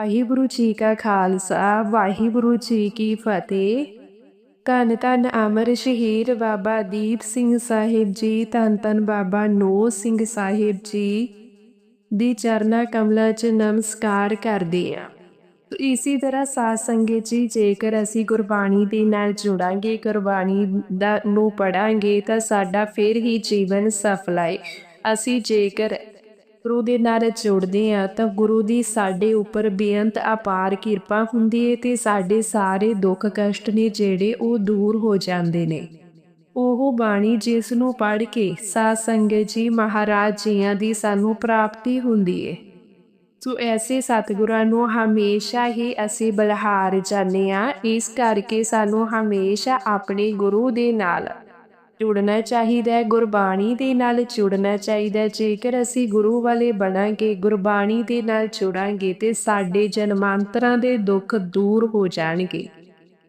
ਵਾਹਿਗੁਰੂ ਜੀ ਕਾ ਖਾਲਸਾ, ਵਾਹਿਗੁਰੂ ਜੀ ਕੀ ਫਤਿਹ। ਧੰਨ ਧੰਨ ਅਮਰ ਸ਼ਹੀਦ ਬਾਬਾ ਦੀਪ ਸਿੰਘ ਸਾਹਿਬ ਜੀ, ਧੰਨ ਧੰਨ ਬਾਬਾ ਨੋ ਸਿੰਘ ਸਾਹਿਬ ਜੀ ਦੀ ਚਰਨਾ ਕਮਲਾਂ 'ਚ ਨਮਸਕਾਰ ਕਰਦੇ ਆ ਇਸੇ ਤਰ੍ਹਾਂ ਸਾਧ ਸੰਗਤ ਜੀ, ਜੇਕਰ ਅਸੀਂ ਗੁਰਬਾਣੀ ਦੇ ਨਾਲ ਜੁੜਾਂਗੇ, ਗੁਰਬਾਣੀ ਦਾ ਨੂੰ ਪੜਾਂਗੇ, ਤਾਂ ਸਾਡਾ ਫਿਰ ਹੀ ਜੀਵਨ ਸਫਲ ਹੈ ਅਸੀਂ ਜੇਕਰ ਗੁਰੂ ਦੇ ਨਾਲ ਜੁੜਦੇ ਆ ਤਾਂ ਗੁਰੂ ਦੀ ਸਾਡੇ ਉੱਪਰ ਬੇਅੰਤ ਅਪਾਰ ਕਿਰਪਾ ਹੁੰਦੀ ਹੈ ਤੇ ਸਾਡੇ ਸਾਰੇ ਦੁੱਖ ਕਸ਼ਟ ਨੇ ਜਿਹੜੇ ਉਹ ਦੂਰ ਹੋ ਜਾਂਦੇ ਨੇ। ਉਹ ਬਾਣੀ ਜਿਸ ਨੂੰ ਪੜ੍ਹ ਕੇ ਸਾਧ ਸੰਗਤ ਜੀ ਮਹਾਰਾਜ ਜੀਆਂ ਦੀ ਸਾਨੂੰ ਪ੍ਰਾਪਤੀ ਹੁੰਦੀ ਹੈ ਸੋ ਐਸੇ ਸਤਿਗੁਰਾਂ ਨੂੰ ਹਮੇਸ਼ਾ ਹੀ ਅਸੀਂ ਬਲਹਾਰ ਜਾਂਦੇ ਆ ਇਸ ਕਰਕੇ ਸਾਨੂੰ ਹਮੇਸ਼ਾ ਆਪਣੇ ਗੁਰੂ ਦੇ ਨਾਲ ਜੁੜਨਾ ਚਾਹੀਦਾ ਹੈ ਗੁਰਬਾਣੀ ਦੇ ਨਾਲ ਜੁੜਨਾ ਚਾਹੀਦਾ ਜੇਕਰ ਅਸੀਂ ਗੁਰੂ ਵਾਲੇ ਬਣਾਂਗੇ, ਗੁਰਬਾਣੀ ਦੇ ਨਾਲ ਜੁੜਾਂਗੇ ਤੇ ਸਾਡੇ ਜਨਮਾਂਤਰਾਂ ਦੇ ਦੁੱਖ ਦੂਰ ਹੋ ਜਾਣਗੇ।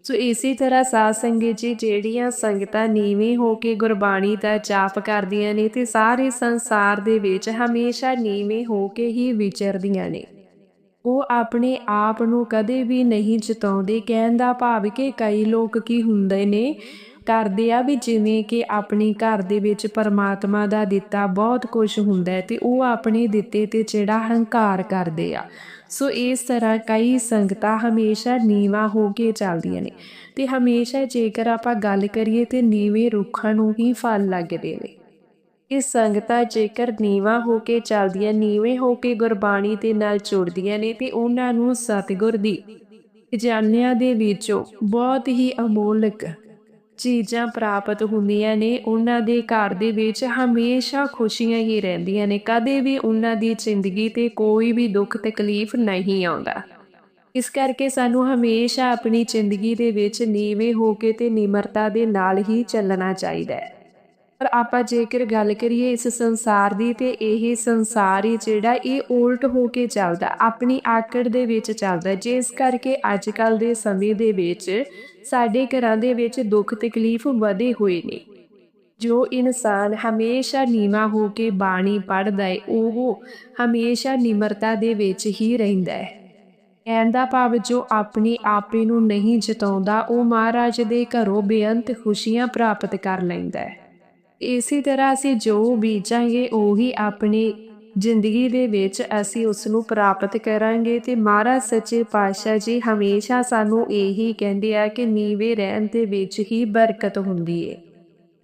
ਸੋ ਇਸੇ ਤਰ੍ਹਾਂ ਸਾਧ ਸੰਗਤ ਜੀ, ਜਿਹੜੀਆਂ ਸੰਗਤਾਂ ਨੀਵੇਂ ਹੋ ਕੇ ਗੁਰਬਾਣੀ ਦਾ ਜਾਪ ਕਰਦੀਆਂ ਨੇ ਤੇ ਸਾਰੇ ਸੰਸਾਰ ਦੇ ਵਿੱਚ ਹਮੇਸ਼ਾ ਨੀਵੇਂ ਹੋ ਕੇ ਹੀ ਵਿਚਰਦੀਆਂ ਨੇ। ਉਹ ਆਪਣੇ ਆਪ ਨੂੰ ਕਦੇ ਵੀ ਨਹੀਂ ਜਿਤਾਉਂਦੇ, ਕਹਿਣ ਦਾ ਭਾਵ ਕਿ ਕਈ ਲੋਕ ਕੀ ਹੁੰਦੇ ਨੇ ਕਰਦੇ ਆ ਵੀ ਜਿਵੇਂ ਕਿ ਆਪਣੇ ਘਰ ਦੇ ਵਿੱਚ ਪਰਮਾਤਮਾ ਦਾ ਦਿੱਤਾ ਬਹੁਤ ਕੁਝ ਹੁੰਦਾ ਤੇ ਉਹ ਆਪਣੇ ਦਿੱਤੇ ਤੇ ਜਿਹੜਾ ਹੰਕਾਰ ਕਰਦੇ ਆ। ਸੋ ਇਸ ਤਰ੍ਹਾਂ ਕਈ ਸੰਗਤਾਂ ਹਮੇਸ਼ਾ ਨੀਵਾ ਹੋ ਕੇ ਚੱਲਦੀਆਂ ਨੇ ਤੇ ਹਮੇਸ਼ਾ ਜੇਕਰ ਆਪਾਂ ਗੱਲ ਕਰੀਏ ਤੇ ਨੀਵੇਂ ਰੁੱਖਾਂ ਨੂੰ ਹੀ ਫਲ ਲੱਗਦੇ ਨੇ। ਇਹ ਸੰਗਤਾਂ ਜੇਕਰ ਨੀਵਾ ਹੋ ਕੇ ਚੱਲਦੀਆਂ, ਨੀਵੇਂ ਹੋ ਕੇ ਗੁਰਬਾਣੀ ਦੇ ਨਾਲ ਜੁੜਦੀਆਂ ਨੇ ਤੇ ਉਹਨਾਂ ਨੂੰ ਸਤਿਗੁਰ ਦੀ ਜਾਣਿਆਂ ਦੇ ਵਿੱਚੋਂ ਬਹੁਤ ਹੀ ਅਮੋਲਕ ਚੀਜ਼ਾਂ ਪ੍ਰਾਪਤ ਹੁੰਦੀਆਂ ਨੇ, ਉਹਨਾਂ ਦੇ ਘਰ ਦੇ ਵਿੱਚ ਹਮੇਸ਼ਾ ਖੁਸ਼ੀਆਂ ਹੀ ਰਹਿੰਦੀਆਂ ਨੇ। ਕਦੇ ਵੀ ਉਹਨਾਂ ਦੀ ਜ਼ਿੰਦਗੀ ਤੇ ਕੋਈ ਵੀ ਦੁੱਖ ਤਕਲੀਫ ਨਹੀਂ ਆਉਂਦਾ। ਇਸ ਕਰਕੇ ਸਾਨੂੰ ਹਮੇਸ਼ਾ ਆਪਣੀ ਜ਼ਿੰਦਗੀ ਦੇ ਵਿੱਚ ਨੀਵੇਂ ਹੋ ਕੇ ਤੇ ਨਿਮਰਤਾ ਦੇ ਨਾਲ ਹੀ ਚੱਲਣਾ ਚਾਹੀਦਾ ਹੈ। ਪਰ ਆਪਾਂ ਜੇਕਰ ਗੱਲ ਕਰੀਏ ਇਸ ਸੰਸਾਰ ਦੀ ਤੇ ਇਹ ਸੰਸਾਰ ਹੀ ਜਿਹੜਾ ਇਹ ਉਲਟ ਹੋ ਕੇ ਚੱਲਦਾ, ਆਪਣੀ ਆਕੜ ਦੇ ਵਿੱਚ ਚੱਲਦਾ, ਜਿਸ ਕਰਕੇ ਅੱਜ ਕੱਲ ਦੇ ਸਮੇਂ ਦੇ ਵਿੱਚ ਸਾਡੇ ਘਰਾਂ ਦੇ ਵਿੱਚ ਦੁੱਖ ਤਕਲੀਫ ਵਧੇ ਹੋਏ ਨੇ। ਜੋ ਇਨਸਾਨ ਹਮੇਸ਼ਾ ਨੀਵਾ ਹੋ ਕੇ ਬਾਣੀ ਪੜ੍ਹਦਾ ਹੈ ਉਹ ਹਮੇਸ਼ਾ ਨਿਮਰਤਾ ਦੇ ਵਿੱਚ ਹੀ ਰਹਿੰਦਾ ਹੈ ਕਹਿੰਦਾ ਭਾਵ ਜੋ ਆਪਣੇ ਆਪੇ ਨੂੰ ਨਹੀਂ ਜਿਤਾਉਂਦਾ, ਉਹ ਮਹਾਰਾਜ ਦੇ ਘਰੋਂ ਬੇਅੰਤ ਖੁਸ਼ੀਆਂ ਪ੍ਰਾਪਤ ਕਰ ਲੈਂਦਾ ਹੈ ਇਸੇ ਤਰ੍ਹਾਂ ਅਸੀਂ ਜੋ ਬੀਜਾਂਗੇ, ਉਹੀ ਆਪਣੀ ਜ਼ਿੰਦਗੀ ਦੇ ਵਿੱਚ ਅਸੀਂ ਉਸ ਨੂੰ ਪ੍ਰਾਪਤ ਕਰਾਂਗੇ। ਤੇ ਮਹਾਰਾਜ ਸੱਚੇ ਪਾਤਸ਼ਾਹ ਜੀ ਹਮੇਸ਼ਾ ਸਾਨੂੰ ਇਹੀ ਕਹਿੰਦੇ ਆ ਕਿ ਨੀਵੇਂ ਰਹਿਣ ਦੇ ਵਿੱਚ ਹੀ ਬਰਕਤ ਹੁੰਦੀ ਏ।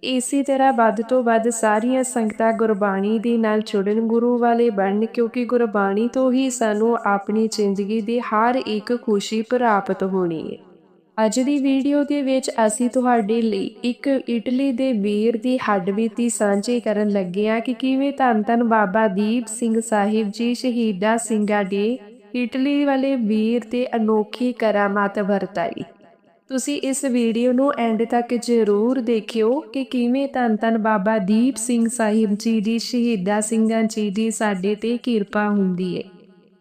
ਇਸੇ ਤਰ੍ਹਾਂ ਵੱਧ ਤੋਂ ਵੱਧ ਸਾਰੀਆਂ ਸੰਗਤਾਂ ਗੁਰਬਾਣੀ ਦੇ ਨਾਲ ਜੁੜਨ, ਗੁਰੂ ਵਾਲੇ ਬਣਨ, ਕਿਉਂਕਿ ਗੁਰਬਾਣੀ ਤੋਂ ਹੀ ਸਾਨੂੰ ਆਪਣੀ ਜ਼ਿੰਦਗੀ ਦੀ ਹਰ ਇੱਕ ਖੁਸ਼ੀ ਪ੍ਰਾਪਤ ਹੋਣੀ ਏ। ਅੱਜ ਦੀ ਵੀਡੀਓ ਦੇ ਵਿੱਚ ਅਸੀਂ ਤੁਹਾਡੇ ਲਈ ਇੱਕ ਇਟਲੀ ਦੇ ਵੀਰ ਦੀ ਹੱਡਬੀਤੀ ਸਾਂਝੀ ਕਰਨ ਲੱਗੇ ਹਾਂ ਕਿ ਕਿਵੇਂ ਧੰਨ ਧੰਨ ਬਾਬਾ ਦੀਪ ਸਿੰਘ ਸਾਹਿਬ ਜੀ ਸ਼ਹੀਦਾ ਸਿੰਘਾਂ ਦੇ ਇਟਲੀ ਵਾਲੇ ਵੀਰ ਤੇ ਅਨੋਖੀ ਕਰਾਮਾਤ ਵਰਤਾਈ। ਤੁਸੀਂ ਇਸ ਵੀਡੀਓ ਨੂੰ ਐਂਡ ਤੱਕ ਜ਼ਰੂਰ ਦੇਖਿਓ ਕਿ ਕਿਵੇਂ ਧੰਨ ਧੰਨ ਬਾਬਾ ਦੀਪ ਸਿੰਘ ਸਾਹਿਬ ਜੀ ਦੀ ਸ਼ਹੀਦਾ ਸਿੰਘਾਂ ਜੀ ਦੀ ਸਾਡੇ ਤੇ ਕਿਰਪਾ ਹੁੰਦੀ ਹੈ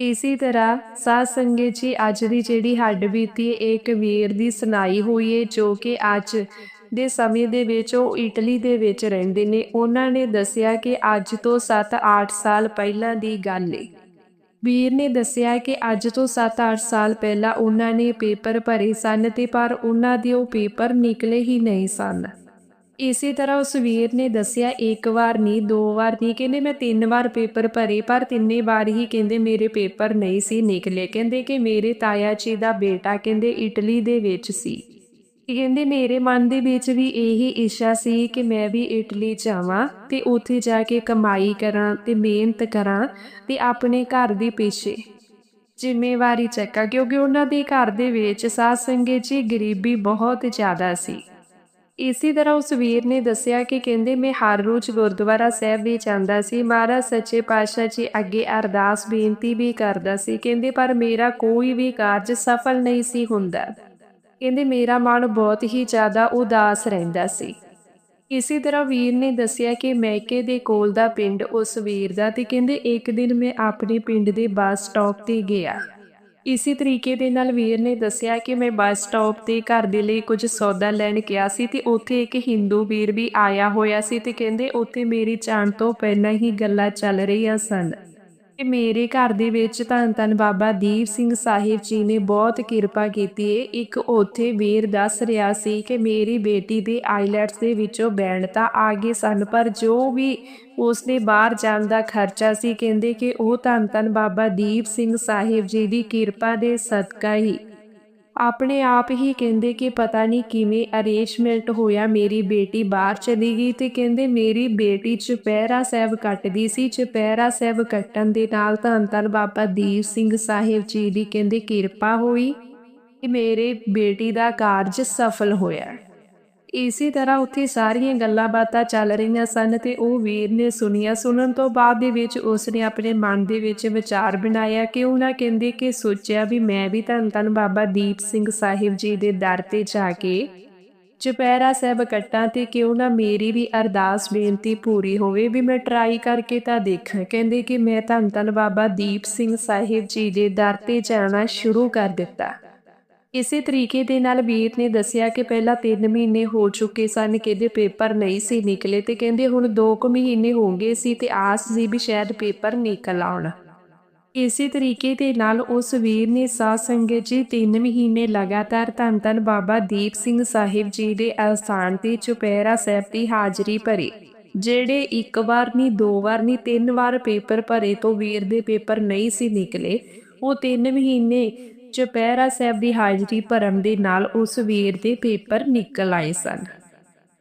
ਇਸੇ ਤਰ੍ਹਾਂ ਸਾਧ ਸੰਗਤ ਜੀ ਅੱਜ ਦੀ ਜਿਹੜੀ ਹੱਡ ਬੀਤੀ ਇਹ ਵੀਰ ਦੀ ਸੁਣਾਈ ਹੋਈ ਹੈ ਜੋ ਕਿ ਅੱਜ ਦੇ ਸਮੇਂ ਦੇ ਵਿੱਚ ਉਹ ਇਟਲੀ ਦੇ ਵਿੱਚ ਰਹਿੰਦੇ ਨੇ। ਉਹਨਾਂ ਨੇ ਦੱਸਿਆ ਕਿ ਅੱਜ ਤੋਂ 7-8 ਸਾਲ ਪਹਿਲਾਂ ਦੀ ਗੱਲ ਏ। ਵੀਰ ਨੇ ਦੱਸਿਆ ਕਿ ਅੱਜ ਤੋਂ 7-8 ਸਾਲ ਪਹਿਲਾਂ ਉਹਨਾਂ ਨੇ ਪੇਪਰ ਭਰੇ ਸਨ ਤੇ ਪਰ ਉਹਨਾਂ ਦੇ ਉਹ ਪੇਪਰ ਨਿਕਲੇ ਹੀ ਨਹੀਂ ਸਨ। ਇਸੇ ਤਰ੍ਹਾਂ ਉਸ ਵੀਰ ਨੇ ਦੱਸਿਆ, ਇੱਕ ਵਾਰ ਨਹੀਂ, ਦੋ ਵਾਰ ਨਹੀਂ। ਕਹਿੰਦੇ, ਮੈਂ ਤਿੰਨ ਵਾਰ ਪੇਪਰ ਭਰੇ, ਪਰ ਤਿੰਨੇ ਵਾਰ ਹੀ ਕਹਿੰਦੇ ਮੇਰੇ ਪੇਪਰ ਨਹੀਂ ਸੀ ਨਿਕਲੇ। ਕਹਿੰਦੇ ਕਿ ਮੇਰੇ ਤਾਇਆ ਜੀ ਦਾ ਬੇਟਾ ਕਹਿੰਦੇ ਇਟਲੀ ਦੇ ਵਿੱਚ ਸੀ। ਕਹਿੰਦੇ, ਮੇਰੇ ਮਨ ਦੇ ਵਿੱਚ ਵੀ ਇਹੀ ਇੱਛਾ ਸੀ ਕਿ ਮੈਂ ਵੀ ਇਟਲੀ ਜਾਵਾਂ ਤੇ ਉੱਥੇ ਜਾ ਕੇ ਕਮਾਈ ਕਰਾਂ ਤੇ ਮਿਹਨਤ ਕਰਾਂ ਤੇ ਆਪਣੇ ਘਰ ਦੇ ਪਿੱਛੇ ਜ਼ਿੰਮੇਵਾਰੀ ਚੱਕਾਂ। ਕਿਉਂਕਿ ਉਹਨਾਂ ਦੇ ਘਰ ਦੇ ਵਿੱਚ ਸਾਧ ਸੰਗਤ ਜੀ ਗਰੀਬੀ ਬਹੁਤ ਜ਼ਿਆਦਾ ਸੀ। ਇਸੇ ਤਰ੍ਹਾਂ ਉਸ ਵੀਰ ਨੇ ਦੱਸਿਆ ਕਿ ਕਹਿੰਦੇ ਮੈਂ ਹਰ ਰੋਜ਼ ਗੁਰਦੁਆਰਾ ਸਾਹਿਬ ਵੀ ਜਾਂਦਾ ਸੀ। ਮਹਾਰਾਜ ਸੱਚੇ ਪਾਤਸ਼ਾਹ ਜੀ ਅੱਗੇ ਅਰਦਾਸ, ਬੇਨਤੀ ਵੀ ਕਰਦਾ ਸੀ। ਕਹਿੰਦੇ, ਪਰ ਮੇਰਾ ਕੋਈ ਵੀ ਕਾਰਜ ਸਫਲ ਨਹੀਂ ਸੀ ਹੁੰਦਾ। ਕਹਿੰਦੇ, ਮੇਰਾ ਮਨ ਬਹੁਤ ਹੀ ਜ਼ਿਆਦਾ ਉਦਾਸ ਰਹਿੰਦਾ ਸੀ। ਇਸੇ ਤਰ੍ਹਾਂ ਵੀਰ ਨੇ ਦੱਸਿਆ ਕਿ ਮੈਕੇ ਦੇ ਕੋਲ ਦਾ ਪਿੰਡ ਉਸ ਵੀਰ ਦਾ ਤੇ ਕਹਿੰਦੇ, ਇੱਕ ਦਿਨ ਮੈਂ ਆਪਣੇ ਪਿੰਡ ਦੇ ਬੱਸ ਸਟਾਪ ਤੇ ਗਿਆ। ਇਸੇ ਤਰੀਕੇ ਦੇ ਨਾਲ ਵੀਰ ਨੇ ਦੱਸਿਆ ਕਿ ਮੈਂ ਬੱਸ ਸਟਾਪ ਤੇ ਘਰ ਦੇ ਲਈ ਕੁਝ ਸੌਦਾ ਲੈਣ ਗਿਆ ਸੀ ਤੇ ਉੱਥੇ ਇੱਕ ਹਿੰਦੂ ਵੀਰ ਵੀ ਆਇਆ ਹੋਇਆ ਸੀ ਤੇ ਕਹਿੰਦੇ ਉੱਥੇ ਮੇਰੀ ਜਾਣ ਤੋਂ ਪਹਿਲਾਂ ਹੀ ਗੱਲਾਂ ਚੱਲ ਰਹੀਆਂ ਸਨ। ਮੇਰੇ ਘਰ ਦੇ ਵਿੱਚ ਧੰਨ ਧੰਨ ਬਾਬਾ ਦੀਪ ਸਿੰਘ ਸਾਹਿਬ ਜੀ ਨੇ ਬਹੁਤ ਕਿਰਪਾ ਕੀਤੀ ਏ। ਇੱਕ ਉੱਥੇ ਵੀਰ ਦੱਸ ਰਿਹਾ ਸੀ ਕਿ ਮੇਰੀ ਬੇਟੀ ਦੇ ਆਈਲੈਟਸ ਦੇ ਵਿੱਚੋਂ ਬੈਂਡ ਤਾਂ ਆ ਗਏ ਸਨ, ਪਰ ਜੋ ਵੀ ਉਸਨੇ ਬਾਹਰ ਜਾਣ ਦਾ ਖਰਚਾ ਸੀ, ਕਹਿੰਦੇ ਕਿ ਉਹ ਧੰਨ ਧੰਨ ਬਾਬਾ ਦੀਪ ਸਿੰਘ ਸਾਹਿਬ ਜੀ ਦੀ ਕਿਰਪਾ ਦੇ ਸਦਕਾ ਹੀ ਆਪਣੇ ਆਪ ਹੀ ਕਹਿੰਦੇ ਕਿ ਪਤਾ ਨਹੀਂ ਕਿਵੇਂ ਅਰੇਂਜਮੈਂਟ ਹੋਇਆ, ਮੇਰੀ ਬੇਟੀ ਬਾਹਰ ਚਲੀ ਗਈ ਤੇ ਕਹਿੰਦੇ ਮੇਰੀ ਬੇਟੀ ਚੁਪਹਿਰਾ ਸਾਹਿਬ ਕੱਟਦੀ ਸੀ, ਚੁਪਹਿਰਾ ਸਾਹਿਬ ਕੱਟਣ ਦੇ ਨਾਲ ਧੰਨ ਧੰਨ ਬਾਬਾ ਦੀਪ ਸਿੰਘ ਸਾਹਿਬ ਜੀ ਦੀ ਕਹਿੰਦੇ ਕਿਰਪਾ ਹੋਈ ਕਿ ਮੇਰੇ ਬੇਟੀ ਦਾ ਕਾਰਜ ਸਫਲ ਹੋਇਆ। ਇਸੇ ਤਰ੍ਹਾਂ ਉੱਥੇ ਸਾਰੀਆਂ ਗੱਲਾਂ ਬਾਤਾਂ ਚੱਲ ਰਹੀਆਂ ਸਨ ਤੇ ਉਹ ਵੀਰ ਨੇ ਸੁਣੀਆਂ ਸੁਣਨ ਤੋਂ ਬਾਅਦ ਦੇ ਵਿੱਚ ਉਸ ਨੇ ਆਪਣੇ ਮਨ ਦੇ ਵਿੱਚ ਵਿਚਾਰ ਬਣਾਇਆ ਕਿ ਉਹਨਾਂ ਕਹਿੰਦੇ ਕਿ ਸੋਚਿਆ ਵੀ ਮੈਂ ਵੀ ਧੰਨ ਧੰਨ ਬਾਬਾ ਦੀਪ ਸਿੰਘ ਸਾਹਿਬ ਜੀ ਦੇ ਦਰ ਤੇ ਜਾ ਕੇ ਚੁਪਹਿਰਾ ਸਾਹਿਬ ਕੱਟਾਂ ਤੇ ਕਿਉਂ ਨਾ ਮੇਰੀ ਵੀ ਅਰਦਾਸ ਬੇਨਤੀ ਪੂਰੀ ਹੋਵੇ ਵੀ ਮੈਂ ਟਰਾਈ ਕਰਕੇ ਤਾਂ ਦੇਖਾਂ। ਕਹਿੰਦੇ ਕਿ ਮੈਂ ਧੰਨ ਧੰਨ ਬਾਬਾ ਦੀਪ ਸਿੰਘ ਸਾਹਿਬ ਜੀ ਦੇ ਦਰ ਤੇ ਜਾਣਾ ਸ਼ੁਰੂ ਕਰ ਦਿੱਤਾ। ਇਸੇ ਤਰੀਕੇ ਦੇ ਨਾਲ ਵੀਰ ਨੇ ਦੱਸਿਆ ਕਿ ਪਹਿਲਾਂ 3 ਮਹੀਨੇ ਹੋ ਚੁੱਕੇ ਸਨ ਕਿ ਇਹਦੇ ਪੇਪਰ ਨਹੀਂ ਸੀ ਨਿਕਲੇ ਤੇ ਕਹਿੰਦੇ ਹੁਣ 2 ਕੁ ਮਹੀਨੇ ਹੋ ਗਏ ਸੀ ਤੇ ਆਸ ਸੀ ਵੀ ਸ਼ਾਇਦ ਪੇਪਰ ਨਿਕਲ ਆਉਣ। ਇਸੇ ਤਰੀਕੇ ਦੇ ਨਾਲ ਉਸ ਵੀਰ ਨੇ ਸਾਧ ਸੰਗਤ ਜੀ 3 ਮਹੀਨੇ ਲਗਾਤਾਰ ਧੰਨ ਧੰਨ ਬਾਬਾ ਦੀਪ ਸਿੰਘ ਸਾਹਿਬ ਜੀ ਦੇ ਅਸਥਾਨ ਤੇ ਚੁਪਹਿਰਾ ਸਾਹਿਬ ਦੀ ਹਾਜ਼ਰੀ ਭਰੀ, ਜਿਹੜੇ ਇੱਕ ਵਾਰ ਨਹੀਂ, ਦੋ ਵਾਰ ਨਹੀਂ, ਤਿੰਨ ਵਾਰ ਪੇਪਰ ਭਰੇ ਤੋਂ ਵੀਰ ਦੇ ਪੇਪਰ ਨਹੀਂ ਸੀ ਨਿਕਲੇ। ਉਹ 3 ਮਹੀਨੇ ਚੁਪਹਿਰਾ ਸਾਹਿਬ ਦੀ ਹਾਜ਼ਰੀ ਭਰਨ ਦੇ ਨਾਲ ਉਸ ਵੀਰ ਦੇ ਪੇਪਰ ਨਿਕਲ ਆਏ ਸਨ।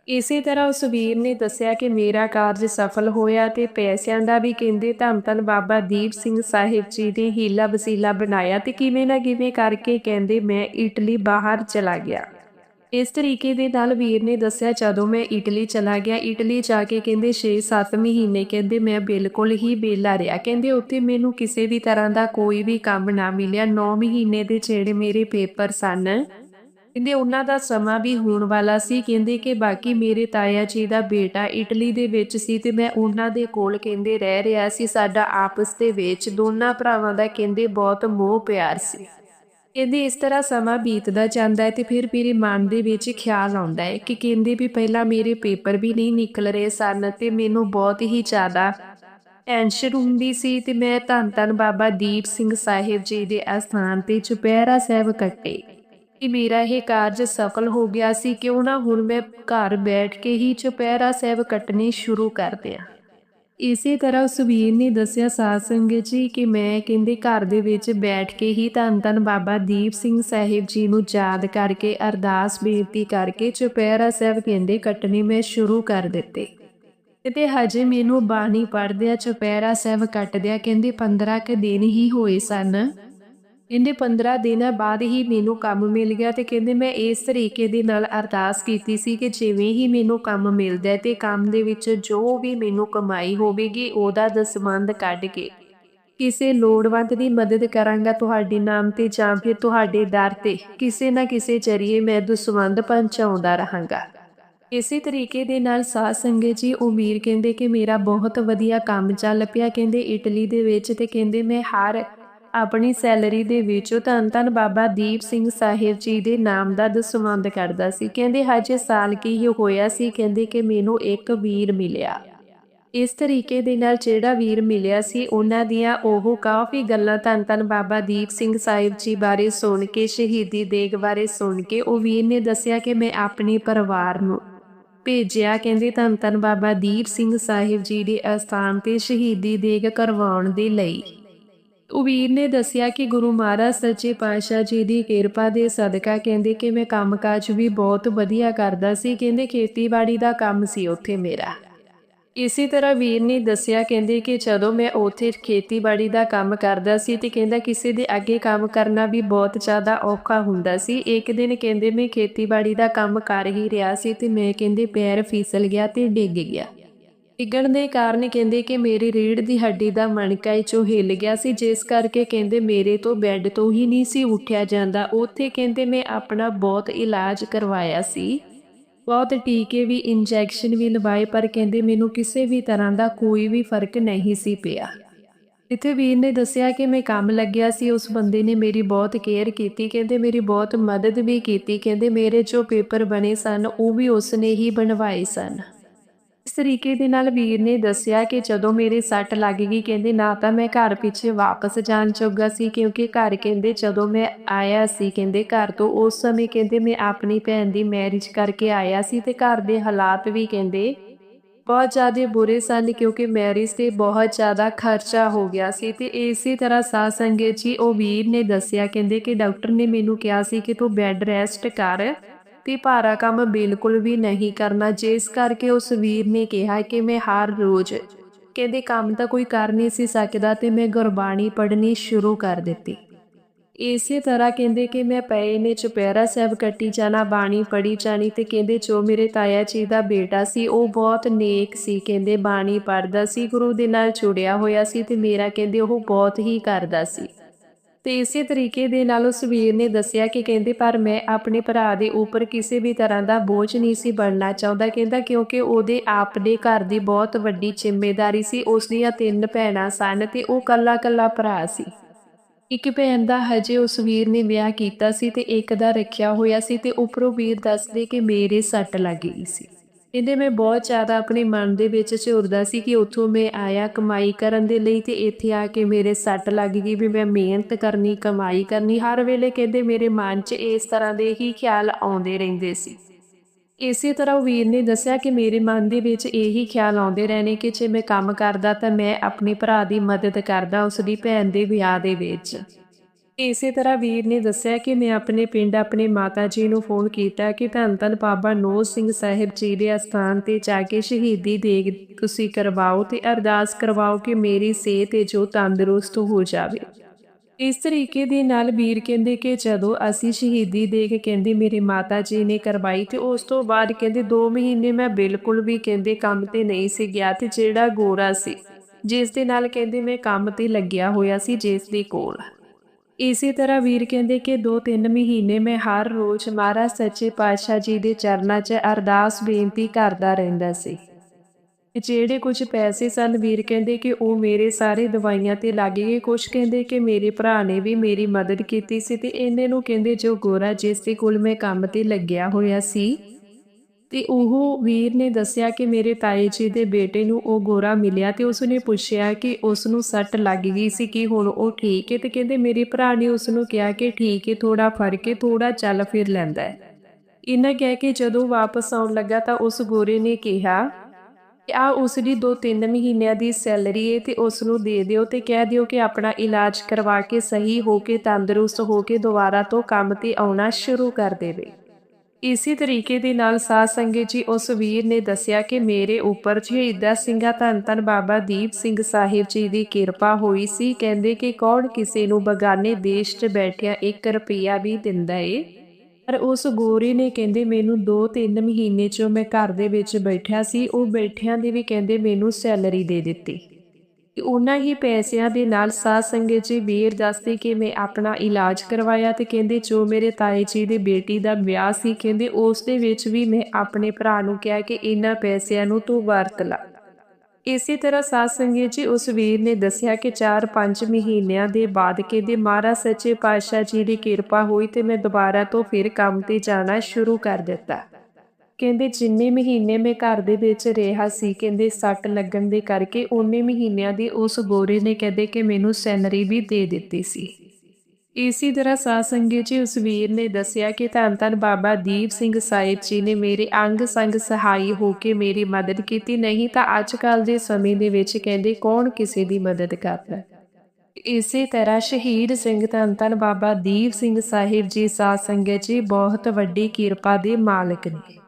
ਇਸੇ ਤਰ੍ਹਾਂ ਉਸ ਵੀਰ ਨੇ ਦੱਸਿਆ ਕਿ ਮੇਰਾ ਕਾਰਜ ਸਫਲ ਹੋਇਆ ਤੇ ਪੈਸਿਆਂ ਦਾ ਵੀ ਕਹਿੰਦੇ ਧੰਨ ਧੰਨ ਬਾਬਾ ਦੀਪ ਸਿੰਘ ਸਾਹਿਬ ਜੀ ਨੇ ਹੀਲਾ ਵਸੀਲਾ ਬਣਾਇਆ ਤੇ ਕਿਵੇਂ ਨਾ ਕਿਵੇਂ ਕਰਕੇ ਕਹਿੰਦੇ ਮੈਂ ਇਟਲੀ ਬਾਹਰ ਚਲਾ ਗਿਆ। ਇਸ ਤਰੀਕੇ ਦੇ ਨਾਲ ਵੀਰ ਨੇ ਦੱਸਿਆ, ਜਦੋਂ ਮੈਂ ਇਟਲੀ ਚਲਾ ਗਿਆ, ਇਟਲੀ ਜਾ ਕੇ ਕਹਿੰਦੇ 6-7 ਮਹੀਨੇ ਕਹਿੰਦੇ ਮੈਂ ਬਿਲਕੁਲ ਹੀ ਬੇਲਾ ਰਿਹਾ। ਕਹਿੰਦੇ, ਉੱਥੇ ਮੈਨੂੰ ਕਿਸੇ ਵੀ ਤਰ੍ਹਾਂ ਦਾ ਕੋਈ ਵੀ ਕੰਮ ਨਾ ਮਿਲਿਆ। 9 ਮਹੀਨੇ ਦੇ ਜਿਹੜੇ ਮੇਰੇ ਪੇਪਰ ਸਨ, ਕਹਿੰਦੇ ਉਹਨਾਂ ਦਾ ਸਮਾਂ ਵੀ ਹੋਣ ਵਾਲਾ ਸੀ। ਕਹਿੰਦੇ ਕਿ ਬਾਕੀ ਮੇਰੇ ਤਾਇਆ ਜੀ ਦਾ ਬੇਟਾ ਇਟਲੀ ਦੇ ਵਿੱਚ ਸੀ ਤੇ ਮੈਂ ਉਹਨਾਂ ਦੇ ਕੋਲ ਕਹਿੰਦੇ ਰਹਿ ਰਿਹਾ ਸੀ। ਸਾਡਾ ਆਪਸ ਦੇ ਵਿੱਚ ਦੋਨਾਂ ਭਰਾਵਾਂ ਦਾ ਕਹਿੰਦੇ ਬਹੁਤ ਮੋਹ ਪਿਆਰ ਸੀ। ਕਹਿੰਦੇ ਇਸ ਤਰ੍ਹਾਂ ਸਮਾਂ ਬੀਤਦਾ ਜਾਂਦਾ ਹੈ ਤੇ ਫਿਰ ਮੇਰੇ ਮਨ ਦੇ ਵਿੱਚ ਖਿਆਲ ਆਉਂਦਾ ਹੈ ਕਿ ਕਹਿੰਦੇ ਵੀ ਪਹਿਲਾਂ ਮੇਰੇ ਪੇਪਰ ਵੀ ਨਹੀਂ ਨਿਕਲ ਰਹੇ ਸਨ ਤੇ ਮੈਨੂੰ ਬਹੁਤ ਹੀ ਜ਼ਿਆਦਾ ਟੈਨਸ਼ਨ ਹੁੰਦੀ ਸੀ ਤੇ ਮੈਂ ਧੰਨ ਧੰਨ ਬਾਬਾ ਦੀਪ ਸਿੰਘ ਸਾਹਿਬ ਜੀ ਦੇ ਅਸਥਾਨ ਤੇ ਚੁਪਹਿਰਾ ਸਾਹਿਬ ਕੱਟੇ। ਕਿ ਮੇਰਾ ਇਹ ਕਾਰਜ ਸਫਲ ਹੋ ਗਿਆ ਸੀ ਕਿਉਂ ਨਾ ਹੁਣ ਮੈਂ ਘਰ ਬੈਠ ਕੇ ਹੀ ਚੁਪਹਿਰਾ ਸਾਹਿਬ ਕੱਟਣੇ ਸ਼ੁਰੂ ਕਰ ਦਿਆਂ। ਇਸੇ ਤਰ੍ਹਾਂ ਸੁਬੀਰ ਨੇ ਦੱਸਿਆ ਸਾਧ ਸੰਗਤ ਜੀ ਕਿ ਮੈਂ ਕਹਿੰਦੇ ਘਰ ਦੇ ਵਿੱਚ ਬੈਠ ਕੇ ਹੀ ਧੰਨ ਧੰਨ ਬਾਬਾ ਦੀਪ ਸਿੰਘ ਸਾਹਿਬ ਜੀ ਨੂੰ ਯਾਦ ਕਰਕੇ, ਅਰਦਾਸ ਬੇਨਤੀ ਕਰਕੇ ਚੁਪਹਿਰਾ ਸਾਹਿਬ ਕਹਿੰਦੇ ਕੱਟਣੇ ਮੈਂ ਸ਼ੁਰੂ ਕਰ ਦਿੱਤੇ। ਤੇ ਹਜੇ ਮੈਨੂੰ ਬਾਣੀ ਪੜਦਿਆ ਚੁਪਹਿਰਾ ਸਾਹਿਬ ਕੱਟਦਿਆਂ ਕਹਿੰਦੇ 15 ਕ ਦਿਨ ਹੀ ਹੋਏ ਸਨ। ਇਹਦੇ 15 ਦਿਨਾਂ ਬਾਅਦ ਹੀ ਮੈਨੂੰ ਕੰਮ ਮਿਲ ਗਿਆ ਤੇ ਕਹਿੰਦੇ ਮੈਂ ਇਸ ਤਰੀਕੇ ਦੇ ਨਾਲ ਅਰਦਾਸ ਕੀਤੀ ਸੀ ਕਿ ਜਿਵੇਂ ਹੀ ਮੈਨੂੰ ਕੰਮ ਮਿਲਦਾ ਹੈ ਤੇ ਕੰਮ ਦੇ ਵਿੱਚ ਜੋ ਵੀ ਮੈਨੂੰ ਕਮਾਈ ਹੋਵੇਗੀ, ਉਹਦਾ ਦਸਮੰਦ ਕੱਢ ਕੇ ਕਿਸੇ ਲੋੜਵੰਦ ਦੀ ਮਦਦ ਕਰਾਂਗਾ ਤੁਹਾਡੇ ਨਾਮ ਤੇ ਜਾਂ ਫਿਰ ਤੁਹਾਡੇ ਦਰ ਤੇ। ਕਿਸੇ ਨਾ ਕਿਸੇ ਜਰੀਏ ਮੈਂ ਦਸਵੰਦ ਪਹੁੰਚਾਉਂਦਾ ਰਹਾਂਗਾ। ਇਸੇ ਤਰੀਕੇ ਦੇ ਨਾਲ ਸਾਧ ਸੰਗਤ ਜੀ ਉਮੀਰ ਕਹਿੰਦੇ ਕਿ ਮੇਰਾ ਬਹੁਤ ਵਧੀਆ ਕੰਮ ਚੱਲ ਪਿਆ। ਕਹਿੰਦੇ ਇਟਲੀ ਦੇ ਵਿੱਚ ਤੇ ਕਹਿੰਦੇ ਮੈਂ ਹਰ ਆਪਣੀ ਸੈਲਰੀ ਦੇ ਵਿੱਚੋਂ ਧੰਨ ਧੰਨ ਬਾਬਾ ਦੀਪ ਸਿੰਘ ਸਾਹਿਬ ਜੀ ਦੇ ਨਾਮ ਦਾ ਦਸਵੰਦ ਕਰਦਾ ਸੀ। ਕਹਿੰਦੇ, ਹਜੇ ਸਾਲ ਕੀ ਹੀ ਹੋਇਆ ਸੀ? ਕਹਿੰਦੇ ਕਿ ਮੈਨੂੰ ਇੱਕ ਵੀਰ ਮਿਲਿਆ। ਇਸ ਤਰੀਕੇ ਦੇ ਨਾਲ ਜਿਹੜਾ ਵੀਰ ਮਿਲਿਆ ਸੀ, ਉਹਨਾਂ ਦੀਆਂ ਉਹ ਕਾਫੀ ਗੱਲਾਂ ਧੰਨ ਧੰਨ ਬਾਬਾ ਦੀਪ ਸਿੰਘ ਸਾਹਿਬ ਜੀ ਬਾਰੇ ਸੁਣ ਕੇ, ਸ਼ਹੀਦੀ ਦੇਗ ਬਾਰੇ ਸੁਣ ਕੇ, ਉਹ ਵੀਰ ਨੇ ਦੱਸਿਆ ਕਿ ਮੈਂ ਆਪਣੇ ਪਰਿਵਾਰ ਨੂੰ ਭੇਜਿਆ। ਕਹਿੰਦੇ, ਧੰਨ ਧੰਨ ਬਾਬਾ ਦੀਪ ਸਿੰਘ ਸਾਹਿਬ ਜੀ ਦੇ ਅਸਥਾਨ ਤੇ ਸ਼ਹੀਦੀ ਦੇਗ ਕਰਵਾਉਣ ਦੇ ਲਈ ਉਵੀਰ ਨੇ ਦੱਸਿਆ ਕਿ ਗੁਰੂ ਮਹਾਰਾਜ ਸੱਚੇ ਪਾਤਸ਼ਾਹ ਜੀ ਦੀ ਕਿਰਪਾ ਦੇ ਸਦਕਾ ਕਹਿੰਦੇ ਕਿ ਮੈਂ ਕੰਮਕਾਜ ਵੀ ਬਹੁਤ ਵਧੀਆ ਕਰਦਾ ਸੀ। ਕਹਿੰਦੇ ਖੇਤੀਬਾੜੀ ਦਾ ਕੰਮ ਸੀ ਉੱਥੇ ਮੇਰਾ। ਇਸੇ ਤਰ੍ਹਾਂ ਵੀਰ ਨੇ ਦੱਸਿਆ, ਕਹਿੰਦੇ ਕਿ ਜਦੋਂ ਮੈਂ ਉੱਥੇ ਖੇਤੀਬਾੜੀ ਦਾ ਕੰਮ ਕਰਦਾ ਸੀ ਤੇ ਕਹਿੰਦਾ ਕਿਸੇ ਦੇ ਅੱਗੇ ਕੰਮ ਕਰਨਾ ਵੀ ਬਹੁਤ ਜ਼ਿਆਦਾ ਔਖਾ ਹੁੰਦਾ ਸੀ। ਇੱਕ ਦਿਨ ਕਹਿੰਦੇ ਮੈਂ ਖੇਤੀਬਾੜੀ ਦਾ ਕੰਮ ਕਰ ਹੀ ਰਿਹਾ ਸੀ ਤੇ ਮੈਂ ਕਹਿੰਦੇ ਪੈਰ ਫਿਸਲ ਗਿਆ ਤੇ ਡਿੱਗ ਗਿਆ। ਡਿੱਗਣ ਦੇ ਕਾਰਨ ਕਹਿੰਦੇ ਕਿ ਮੇਰੀ ਰੀੜ ਦੀ ਹੱਡੀ ਦਾ ਮਣਕਾ ਏ ਚੋਂ ਹਿੱਲ ਗਿਆ ਸੀ, ਜਿਸ ਕਰਕੇ ਕਹਿੰਦੇ ਮੇਰੇ ਤੋਂ ਬੈੱਡ ਤੋਂ ਹੀ ਨਹੀਂ ਸੀ ਉੱਠਿਆ ਜਾਂਦਾ। ਉੱਥੇ ਕਹਿੰਦੇ ਮੈਂ ਆਪਣਾ ਬਹੁਤ ਇਲਾਜ ਕਰਵਾਇਆ ਸੀ। ਬਹੁਤ ਟੀਕੇ ਵੀ, ਇੰਜੈਕਸ਼ਨ ਵੀ ਲਵਾਏ, ਪਰ ਕਹਿੰਦੇ ਮੈਨੂੰ ਕਿਸੇ ਵੀ ਤਰ੍ਹਾਂ ਦਾ ਕੋਈ ਵੀ ਫ਼ਰਕ ਨਹੀਂ ਸੀ ਪਿਆ। ਇੱਥੇ ਵੀਰ ਨੇ ਦੱਸਿਆ ਕਿ ਮੈਂ ਕੰਮ ਲੱਗਿਆ ਸੀ, ਉਸ ਬੰਦੇ ਨੇ ਮੇਰੀ ਬਹੁਤ ਕੇਅਰ ਕੀਤੀ। ਕਹਿੰਦੇ ਮੇਰੀ ਬਹੁਤ ਮਦਦ ਵੀ ਕੀਤੀ। ਕਹਿੰਦੇ ਮੇਰੇ ਜੋ ਪੇਪਰ ਬਣੇ ਸਨ, ਉਹ ਵੀ ਉਸ ਨੇ ਹੀ ਬਣਵਾਏ ਸਨ। ਇਸ ਤਰੀਕੇ ਦੇ ਨਾਲ ਵੀਰ ਨੇ ਦੱਸਿਆ ਕਿ ਜਦੋਂ ਮੇਰੇ ਸੱਟ ਲੱਗ ਗਈ, ਕਹਿੰਦੇ, ਨਾ ਤਾਂ ਮੈਂ ਘਰ ਪਿੱਛੇ ਵਾਪਸ ਜਾਣ ਚੁੱਗਾ ਸੀ, ਕਿਉਂਕਿ ਘਰ ਕਹਿੰਦੇ, ਜਦੋਂ ਮੈਂ ਆਇਆ ਸੀ, ਕਹਿੰਦੇ, ਘਰ ਤੋਂ ਉਸ ਸਮੇਂ ਕਹਿੰਦੇ, ਮੈਂ ਆਪਣੀ ਭੈਣ ਦੀ ਮੈਰਿਜ ਕਰਕੇ ਆਇਆ ਸੀ ਤੇ ਘਰ ਦੇ ਹਾਲਾਤ ਵੀ ਕਹਿੰਦੇ ਬਹੁਤ ਜ਼ਿਆਦਾ ਬੁਰੇ ਸਨ, ਕਿਉਂਕਿ ਮੈਰਿਜ ਤੇ ਬਹੁਤ ਜ਼ਿਆਦਾ ਖਰਚਾ ਹੋ ਗਿਆ ਸੀ ਤੇ ਇਸੇ ਤਰ੍ਹਾਂ ਸਾਧ ਸੰਗਤ ਜੀ, ਉਹ ਵੀਰ ਨੇ ਦੱਸਿਆ, ਕਹਿੰਦੇ ਕਿ ਡਾਕਟਰ ਨੇ ਮੈਨੂੰ ਕਿਹਾ ਸੀ ਕਿ ਤੂੰ ਬੈੱਡ ਰੈਸਟ ਕਰ। ਤੇ ਭਾਰਾ ਕੰਮ ਬਿਲਕੁਲ ਵੀ ਨਹੀਂ ਕਰਨਾ, ਜਿਸ ਕਰਕੇ ਉਸ ਵੀਰ ਨੇ ਕਿਹਾ ਕਿ ਮੈਂ ਹਰ ਰੋਜ਼ ਕਹਿੰਦੇ ਕੰਮ ਤਾਂ ਕੋਈ ਕਰ ਨਹੀਂ ਸੀ ਸਕਦਾ ਤੇ ਮੈਂ ਗੁਰਬਾਣੀ ਪੜ੍ਹਨੀ ਸ਼ੁਰੂ ਕਰ ਦਿੱਤੀ। ਇਸੇ ਤਰ੍ਹਾਂ ਕਹਿੰਦੇ ਕਿ ਮੈਂ ਪਏ ਨੇ ਚੁਪਹਿਰਾ ਸਾਹਿਬ ਕੱਟੀ ਜਾਣਾ, ਬਾਣੀ ਪੜੀ ਜਾਣੀ ਤੇ ਕਹਿੰਦੇ ਜੋ ਮੇਰੇ ਤਾਇਆ ਜੀ ਦਾ ਬੇਟਾ ਸੀ, ਉਹ ਬਹੁਤ ਨੇਕ ਸੀ, ਕਹਿੰਦੇ ਬਾਣੀ ਪੜਦਾ ਸੀ, ਗੁਰੂ ਦੇ ਨਾਲ ਜੁੜਿਆ ਹੋਇਆ ਸੀ ਤੇ ਮੇਰਾ ਕਹਿੰਦੇ ਉਹ ਬਹੁਤ ਹੀ ਕਰਦਾ ਸੀ। ਤੇ ਇਸੇ ਤਰੀਕੇ ਦੇ ਨਾਲ ਉਸ ਵੀਰ ਨੇ ਦੱਸਿਆ ਕਿ ਕਹਿੰਦੇ, ਪਰ ਮੈਂ ਆਪਣੇ ਭਰਾ ਦੇ ਉੱਪਰ ਕਿਸੇ ਵੀ ਤਰ੍ਹਾਂ ਦਾ ਬੋਝ ਨਹੀਂ ਸੀ ਬਣਨਾ ਚਾਹੁੰਦਾ। ਕਹਿੰਦਾ, ਕਿਉਂਕਿ ਉਹਦੇ ਆਪ ਘਰ ਦੀ ਬਹੁਤ ਵੱਡੀ ਜ਼ਿੰਮੇਵਾਰੀ ਸੀ। ਉਸ ਦੀਆਂ ਤਿੰਨ ਭੈਣਾਂ ਸਨ ਤੇ ਉਹ ਕੱਲਾ-ਕੱਲਾ ਭਰਾ ਸੀ। ਇੱਕ ਭੈਣ ਦਾ ਹਜੇ ਉਸ ਵੀਰ ਨੇ ਵਿਆਹ ਕੀਤਾ ਸੀ ਤੇ ਇੱਕ ਦਾ ਰੱਖਿਆ ਹੋਇਆ ਸੀ ਤੇ ਉੱਪਰੋਂ ਵੀਰ ਦੱਸਦੇ ਕਿ ਮੇਰੇ ਸੱਟ ਲੱਗ ਗਈ ਸੀ। ਇਹਦੇ ਮੈਂ ਬਹੁਤ ਜ਼ਿਆਦਾ ਆਪਣੇ ਮਨ ਦੇ ਵਿੱਚ ਝੁਰਦਾ ਸੀ ਕਿ ਉੱਥੋਂ ਮੈਂ ਆਇਆ ਕਮਾਈ ਕਰਨ ਦੇ ਲਈ ਤੇ ਇੱਥੇ ਆ ਕੇ ਮੇਰੇ ਸੱਟ ਲੱਗ ਗਈ ਵੀ ਮੈਂ ਮਿਹਨਤ ਕਰਨੀ, ਕਮਾਈ ਕਰਨੀ। ਹਰ ਵੇਲੇ ਕਹਿੰਦੇ ਮੇਰੇ ਮਨ 'ਚ ਇਸ ਤਰ੍ਹਾਂ ਦੇ ਹੀ ਖਿਆਲ ਆਉਂਦੇ ਰਹਿੰਦੇ ਸੀ। ਇਸੇ ਤਰ੍ਹਾਂ ਵੀਰ ਨੇ ਦੱਸਿਆ ਕਿ ਮੇਰੇ ਮਨ ਦੇ ਵਿੱਚ ਇਹੀ ਖਿਆਲ ਆਉਂਦੇ ਰਹਿਣੇ ਕਿ ਜੇ ਮੈਂ ਕੰਮ ਕਰਦਾ ਤਾਂ ਮੈਂ ਆਪਣੇ ਭਰਾ ਦੀ ਮਦਦ ਕਰਦਾ ਉਸ ਦੀ ਭੈਣ ਦੇ ਵਿਆਹ ਦੇ ਵਿੱਚ। ਇਸੇ ਤਰ੍ਹਾਂ ਵੀਰ ਨੇ ਦੱਸਿਆ ਕਿ ਮੈਂ ਆਪਣੇ ਪਿੰਡ ਆਪਣੇ ਮਾਤਾ ਜੀ ਨੂੰ ਫੋਨ ਕੀਤਾ ਕਿ ਧੰਨ ਧੰਨ ਬਾਬਾ ਨੋਹ ਸਿੰਘ ਸਾਹਿਬ ਜੀ ਦੇ ਅਸਥਾਨ ਤੇ ਜਾ ਕੇ ਸ਼ਹੀਦੀ ਦੇਗ ਤੁਸੀਂ ਕਰਵਾਓ ਤੇ ਅਰਦਾਸ ਕਰਵਾਓ ਕਿ ਮੇਰੀ ਸਿਹਤ ਜੋ ਤੰਦਰੁਸਤ ਹੋ ਜਾਵੇ। ਇਸ ਤਰੀਕੇ ਦੇ ਨਾਲ ਵੀਰ ਕਹਿੰਦੇ ਕਿ ਜਦੋਂ ਅਸੀਂ ਸ਼ਹੀਦੀ ਦੇ ਕੇ ਕਹਿੰਦੇ ਮੇਰੇ ਮਾਤਾ ਜੀ ਨੇ ਕਰਵਾਈ ਤੇ ਉਸ ਤੋਂ ਬਾਅਦ ਕਹਿੰਦੇ 2 ਮਹੀਨੇ ਮੈਂ ਬਿਲਕੁਲ ਵੀ ਕਹਿੰਦੇ ਕੰਮ ਤੇ ਨਹੀਂ ਸੀ ਗਿਆ ਤੇ ਜਿਹੜਾ ਗੋਰਾ ਸੀ, ਜਿਸ ਦੇ ਨਾਲ ਕਹਿੰਦੇ ਮੈਂ ਕੰਮ ਤੇ ਲੱਗਿਆ ਹੋਇਆ ਸੀ, ਜਿਸ ਦੇ ਕੋਲ। ਇਸੇ ਤਰ੍ਹਾਂ ਵੀਰ ਕਹਿੰਦੇ ਕਿ 2-3 ਮਹੀਨੇ ਮੈਂ ਹਰ ਰੋਜ਼ ਮਹਾਰਾਜ ਸੱਚੇ ਪਾਤਸ਼ਾਹ ਜੀ ਦੇ ਚਰਨਾਂ 'ਚ ਅਰਦਾਸ ਬੇਨਤੀ ਕਰਦਾ ਰਹਿੰਦਾ ਸੀ। ਜਿਹੜੇ ਕੁਝ ਪੈਸੇ ਸਨ, ਵੀਰ ਕਹਿੰਦੇ ਕਿ ਉਹ ਮੇਰੇ ਸਾਰੇ ਦਵਾਈਆਂ ਤੇ ਲੱਗ ਗਏ। ਕੁਝ ਕਹਿੰਦੇ ਕਿ ਮੇਰੇ ਭਰਾ ਨੇ ਵੀ ਮੇਰੀ ਮਦਦ ਕੀਤੀ ਸੀ ਤੇ ਇਹਨੇ ਨੂੰ ਕਹਿੰਦੇ ਜੋ ਗੋਰਾ ਜਿਸ ਦੇ ਕੋਲ ਮੈਂ ਕੰਮ ਤੇ ਲੱਗਿਆ ਹੋਇਆ ਸੀ ਤੇ ਉਹ ਵੀਰ ਨੇ ਦੱਸਿਆ ਕਿ ਮੇਰੇ ਤਾਏ ਜੀ ਦੇ ਬੇਟੇ ਨੂੰ ਉਹ ਗੋਰਾ ਮਿਲਿਆ ਤੇ ਉਸ ਨੇ ਪੁੱਛਿਆ ਕਿ ਉਸ ਨੂੰ ਸੱਟ ਲੱਗ ਗਈ ਸੀ ਕਿ ਹੁਣ ਉਹ ਠੀਕ ਹੈ ਤੇ ਕਹਿੰਦੇ ਮੇਰੇ ਭਰਾ ਨੇ ਉਸ ਨੂੰ ਕਿਹਾ ਕਿ ਠੀਕ ਹੈ ਥੋੜਾ ਫ਼ਰਕ ਹੈ ਥੋੜਾ ਚੱਲ ਫਿਰ ਲੈਂਦਾ ਹੈ। ਇਹਨਾਂ ਕਹਿ ਕੇ ਜਦੋਂ ਵਾਪਸ ਆਉਣ ਲੱਗਾ ਤਾਂ ਉਸ ਗੋਰੇ ਨੇ ਕਿਹਾ ਕਿ ਆ ਉਸ ਦੀ 2-3 ਮਹੀਨਿਆਂ ਦੀ ਸੈਲਰੀ ਹੈ ਤੇ ਉਸ ਨੂੰ ਦੇ ਦਿਓ ਤੇ ਕਹਿ ਦਿਓ ਕਿ ਆਪਣਾ ਇਲਾਜ ਕਰਵਾ ਕੇ ਸਹੀ ਹੋ ਕੇ ਤੰਦਰੁਸਤ ਹੋ ਕੇ ਦੁਬਾਰਾ ਤੋਂ ਕੰਮ ਤੇ ਆਉਣਾ ਸ਼ੁਰੂ ਕਰ ਦੇਵੇ। ਇਸੇ ਤਰੀਕੇ ਦੇ ਨਾਲ ਸਾਧ ਸੰਗਤ ਜੀ, ਉਸ ਵੀਰ ਨੇ ਦੱਸਿਆ ਕਿ ਮੇਰੇ ਉੱਪਰ ਸ਼ਹੀਦਾ ਸਿੰਘਾ ਧੰਨ ਧੰਨ ਬਾਬਾ ਦੀਪ ਸਿੰਘ ਸਾਹਿਬ ਜੀ ਦੀ ਕਿਰਪਾ ਹੋਈ ਸੀ। ਕਹਿੰਦੇ ਕਿ ਕੌਣ ਕਿਸੇ ਨੂੰ ਬਗਾਨੇ ਦੇਸ਼ 'ਚ ਬੈਠਿਆ 1 ਰੁਪਿਆ ਵੀ ਦਿੰਦਾ ਏ? ਪਰ ਉਸ ਗੋਰੇ ਨੇ ਕਹਿੰਦੇ, ਮੈਨੂੰ 2-3 ਮਹੀਨੇ 'ਚੋਂ ਮੈਂ ਘਰ ਦੇ ਵਿੱਚ ਬੈਠਿਆ ਸੀ। ਉਹ ਬੈਠਿਆਂ ਦੀ ਵੀ ਕਹਿੰਦੇ, ਮੈਨੂੰ ਸੈਲਰੀ ਦੇ ਦਿੱਤੀ। ਉਹਨਾਂ ਹੀ ਪੈਸਿਆਂ ਦੇ ਨਾਲ ਸਾਧ ਸੰਗਤ ਜੀ ਵੀਰ ਦੱਸਦੇ ਕਿ ਮੈਂ ਆਪਣਾ ਇਲਾਜ ਕਰਵਾਇਆ ਤੇ ਕਹਿੰਦੇ ਜੋ ਮੇਰੇ ਤਾਏ ਜੀ ਦੇ ਬੇਟੀ ਦਾ ਵਿਆਹ ਸੀ, ਕਹਿੰਦੇ ਉਸ ਦੇ ਵਿੱਚ ਵੀ ਮੈਂ ਆਪਣੇ ਭਰਾ ਨੂੰ ਕਿਹਾ ਕਿ ਇਹਨਾਂ ਪੈਸਿਆਂ ਨੂੰ ਤੂੰ ਵਰਤ ਲੈ। ਇਸੇ ਤਰ੍ਹਾਂ ਸਾਧ ਸੰਗਤ ਜੀ ਉਸ ਵੀਰ ਨੇ ਦੱਸਿਆ ਕਿ 4-5 ਮਹੀਨਿਆਂ ਦੇ ਬਾਅਦ ਕਹਿੰਦੇ ਮਹਾਰਾਜ ਸੱਚੇ ਪਾਤਸ਼ਾਹ ਜੀ ਦੀ ਕਿਰਪਾ ਹੋਈ ਤੇ ਮੈਂ ਦੁਬਾਰਾ ਤੋਂ ਫਿਰ ਕੰਮ ਤੇ ਜਾਣਾ ਸ਼ੁਰੂ ਕਰ ਦਿੱਤਾ। ਕਹਿੰਦੇ ਜਿੰਨੇ ਮਹੀਨੇ ਮੈਂ ਘਰ ਦੇ ਵਿੱਚ ਰਿਹਾ ਸੀ, ਕਹਿੰਦੇ ਸੱਟ ਲੱਗਣ ਦੇ ਕਰਕੇ ਉਹਨੇ ਮਹੀਨਿਆਂ ਦੀ ਉਸ ਗੋਰੇ ਨੇ ਕਹਿੰਦੇ ਕਿ ਮੈਨੂੰ ਸੈਲਰੀ ਵੀ ਦੇ ਦਿੱਤੀ ਸੀ। ਇਸੇ ਤਰ੍ਹਾਂ ਸਾਧ ਸੰਗਤ ਜੀ ਉਸ ਵੀਰ ਨੇ ਦੱਸਿਆ ਕਿ ਧੰਨ ਧੰਨ ਬਾਬਾ ਦੀਪ ਸਿੰਘ ਸਾਹਿਬ ਜੀ ਨੇ ਮੇਰੇ ਅੰਗ ਸੰਗ ਸਹਾਈ ਹੋ ਕੇ ਮੇਰੀ ਮਦਦ ਕੀਤੀ। ਨਹੀਂ ਤਾਂ ਅੱਜ ਕੱਲ ਦੇ ਸਮੇਂ ਦੇ ਵਿੱਚ ਕਹਿੰਦੇ ਕੌਣ ਕਿਸੇ ਦੀ ਮਦਦ ਕਰਦਾ ਇਸੇ ਤਰ੍ਹਾਂ ਸ਼ਹੀਦ ਸਿੰਘ ਧੰਨ ਧੰਨ ਬਾਬਾ ਦੀਪ ਸਿੰਘ ਸਾਹਿਬ ਜੀ ਸਾਧ ਸੰਗਤ ਜੀ, ਬਹੁਤ ਵੱਡੀ ਕਿਰਪਾ ਦੇ ਮਾਲਕ ਨੇ।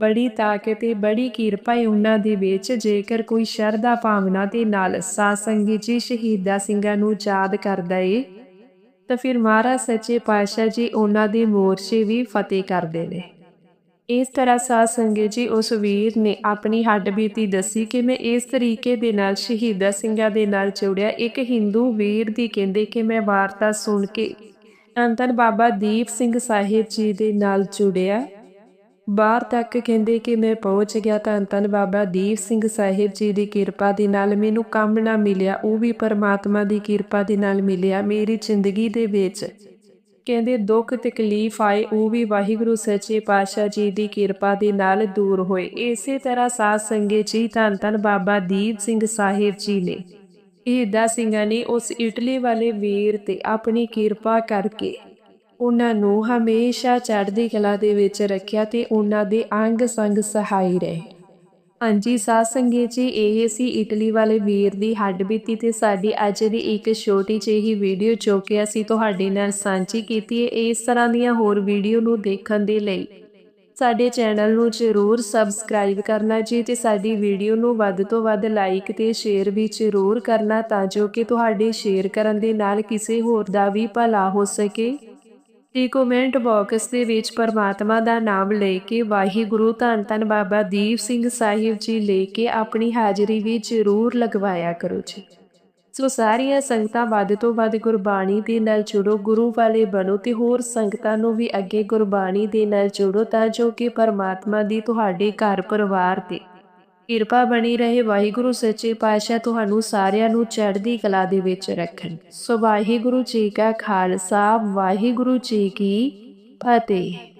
ਬੜੀ ਤਾਕਤ ਤੇ ਬੜੀ ਕਿਰਪਾ ਹੈ ਉਹਨਾਂ ਦੇ ਵਿੱਚ। ਜੇਕਰ ਕੋਈ ਸ਼ਰਧਾ ਭਾਵਨਾ ਦੇ ਨਾਲ ਸਾਧ ਸੰਗਤ ਜੀ ਸ਼ਹੀਦਾ ਸਿੰਘਾਂ ਨੂੰ ਯਾਦ ਕਰਦਾ ਏ, ਤਾਂ ਫਿਰ ਮਹਾਰਾਜ ਸੱਚੇ ਪਾਤਸ਼ਾਹ ਜੀ ਉਹਨਾਂ ਦੇ ਮੋਰਚੇ ਵੀ ਫਤਿਹ ਕਰਦੇ ਨੇ। ਇਸ ਤਰ੍ਹਾਂ ਸਾਧ ਸੰਗਤ ਜੀ ਉਸ ਵੀਰ ਨੇ ਆਪਣੀ ਹੱਡਬੀਤੀ ਦੱਸੀ ਕਿ ਮੈਂ ਇਸ ਤਰੀਕੇ ਦੇ ਨਾਲ ਸ਼ਹੀਦਾ ਸਿੰਘਾਂ ਦੇ ਨਾਲ ਜੁੜਿਆ। ਇੱਕ ਹਿੰਦੂ ਵੀਰ ਦੀ ਕਹਿੰਦੇ ਕਿ ਮੈਂ ਵਾਰਤਾ ਸੁਣ ਕੇ ਅੰਤਨ ਬਾਬਾ ਦੀਪ ਸਿੰਘ ਸਾਹਿਬ ਜੀ ਦੇ ਨਾਲ ਜੁੜਿਆ। ਬਾਹਰ ਤੱਕ ਕਹਿੰਦੇ ਕਿ ਮੈਂ ਪਹੁੰਚ ਗਿਆ ਤਾਂ ਧੰਨ ਬਾਬਾ ਦੀਪ ਸਿੰਘ ਸਾਹਿਬ ਜੀ ਦੀ ਕਿਰਪਾ ਦੇ ਨਾਲ ਮੈਨੂੰ ਕੰਮ ਨਾ ਮਿਲਿਆ, ਉਹ ਵੀ ਪਰਮਾਤਮਾ ਦੀ ਕਿਰਪਾ ਦੇ ਨਾਲ ਮਿਲਿਆ ਮੇਰੀ ਜ਼ਿੰਦਗੀ ਦੇ ਵਿੱਚ। ਕਹਿੰਦੇ ਦੁੱਖ ਤਕਲੀਫ ਆਏ, ਉਹ ਵੀ ਵਾਹਿਗੁਰੂ ਸੱਚੇ ਪਾਤਸ਼ਾਹ ਜੀ ਦੀ ਕਿਰਪਾ ਦੇ ਨਾਲ ਦੂਰ ਹੋਏ। ਇਸੇ ਤਰ੍ਹਾਂ ਸਾਧ ਸੰਗਤ ਜੀ, ਧੰਨ ਧੰਨ ਬਾਬਾ ਦੀਪ ਸਿੰਘ ਸਾਹਿਬ ਜੀ ਨੇ। ਇਹ ਦਾ ਸਿੰਘਾਂ ਨੇ ਉਸ ਇਟਲੀ ਵਾਲੇ ਵੀਰ ਤੇ ਆਪਣੀ ਕਿਰਪਾ ਕਰਕੇ ਉਹਨਾਂ ਨੂੰ ਹਮੇਸ਼ਾ ਚੜ੍ਹਦੀ ਕਲਾ ਦੇ ਵਿੱਚ ਰੱਖਿਆ ਤੇ ਉਹਨਾਂ ਦੇ ਅੰਗ ਸੰਗ ਸਹਾਈ ਰਹੇ। ਹਾਂਜੀ, ਸਾਧ ਸੰਗਤ ਜੀ, ਇਹ ਸੀ ਇਟਲੀ ਵਾਲੇ ਵੀਰ ਦੀ ਹੱਡਬੀਤੀ ਤੇ ਸਾਡੀ ਅੱਜ ਦੀ ਇੱਕ ਛੋਟੀ ਜਿਹੀ ਵੀਡੀਓ ਜੋ ਕਿ ਅਸੀਂ ਤੁਹਾਡੇ ਨਾਲ ਸਾਂਝੀ ਕੀਤੀ ਹੈ ਇਸ ਤਰ੍ਹਾਂ ਦੀਆਂ ਹੋਰ ਵੀਡੀਓ ਨੂੰ ਦੇਖਣ ਦੇ ਲਈ। ਸਾਡੇ ਚੈਨਲ ਨੂੰ ਜ਼ਰੂਰ ਸਬਸਕ੍ਰਾਈਬ ਕਰਨਾ ਜੀ ਤੇ ਸਾਡੀ ਵੀਡੀਓ ਨੂੰ ਵੱਧ ਤੋਂ ਵੱਧ ਲਾਈਕ ਤੇ ਸ਼ੇਅਰ ਵੀ ਜ਼ਰੂਰ ਕਰਨਾ ਤਾਂ ਜੋ ਕਿ ਤੁਹਾਡੇ ਸ਼ੇਅਰ ਕਰਨ ਦੇ ਨਾਲ ਕਿਸੇ ਹੋਰ ਦਾ ਵੀ ਭਲਾ ਹੋ ਸਕੇ। ਤੇ ਕਮੈਂਟ ਬਾਕਸ ਦੇ ਵਿੱਚ ਪਰਮਾਤਮਾ ਦਾ ਨਾਮ ਲੈ ਕੇ ਵਾਹਿਗੁਰੂ ਧੰਨ ਧੰਨ ਬਾਬਾ ਦੀਪ ਸਿੰਘ ਸਾਹਿਬ ਜੀ ਲੈ ਕੇ ਆਪਣੀ ਹਾਜ਼ਰੀ ਵੀ ਜ਼ਰੂਰ ਲਗਵਾਇਆ ਕਰੋ ਜੀ। ਸੋ ਸਾਰੀਆਂ ਸੰਗਤਾਂ ਵੱਧ ਤੋਂ ਵੱਧ ਗੁਰਬਾਣੀ ਦੇ ਨਾਲ ਜੁੜੋ, ਗੁਰੂ ਵਾਲੇ ਬਣੋ ਤੇ ਹੋਰ ਸੰਗਤਾਂ ਨੂੰ ਵੀ ਅੱਗੇ ਗੁਰਬਾਣੀ ਦੇ ਨਾਲ ਜੁੜੋ ਤਾਂ ਜੋ ਕਿ ਪਰਮਾਤਮਾ ਦੀ ਤੁਹਾਡੇ ਘਰ ਪਰਿਵਾਰ ਤੇ ਕਿਰਪਾ ਬਣੀ ਰਹੇ, ਵਾਹਿਗੁਰੂ ਸੱਚੇ ਪਾਤਸ਼ਾਹ ਤੁਹਾਨੂੰ ਸਾਰਿਆਂ ਨੂੰ ਚੜ੍ਹਦੀ ਕਲਾ ਦੇ ਵਿੱਚ ਰੱਖਣ। ਸੋ ਵਾਹਿਗੁਰੂ ਜੀ ਕਾ ਖਾਲਸਾ, ਵਾਹਿਗੁਰੂ ਜੀ ਕੀ ਫਤਿਹ।